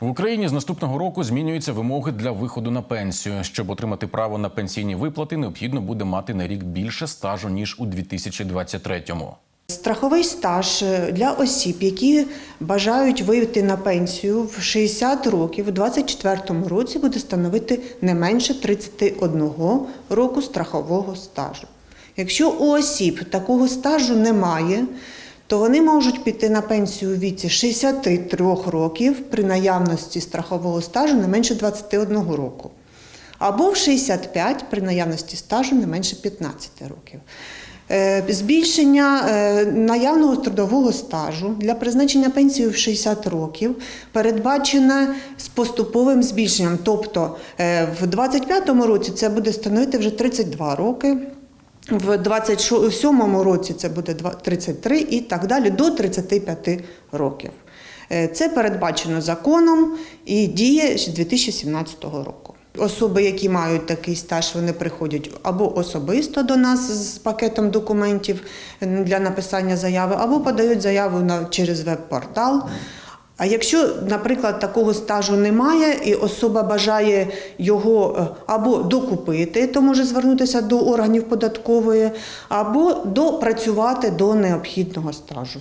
В Україні з наступного року змінюються вимоги для виходу на пенсію. Щоб отримати право на пенсійні виплати, необхідно буде мати на рік більше стажу ніж у 2023-му. Страховий стаж е, для осіб, які бажають вийти на пенсію в 60 років, у 2024 році буде становити не менше 31 року страхового стажу. Якщо у осіб такого стажу немає, то вони можуть піти на пенсію у віці 63 років при наявності страхового стажу не менше 21 року. Або в 65 при наявності стажу не менше 15 років. Е, Збільшення е, наявного трудового стажу для призначення пенсії в 60 років передбачене з поступовим збільшенням. Тобто е, в 2025 році це буде становити вже 32 роки. В 27-му році це буде 33 і так далі до 35 років. Е, Це передбачено законом і діє з 2017 року. Особи, які мають такий стаж, вони приходять або особисто до нас з пакетом документів для написання заяви, або подають заяву через веб-портал. А якщо, наприклад, такого стажу немає, і особа бажає його е, або докупити, то може звернутися до органів податкової, або допрацювати до необхідного стажу.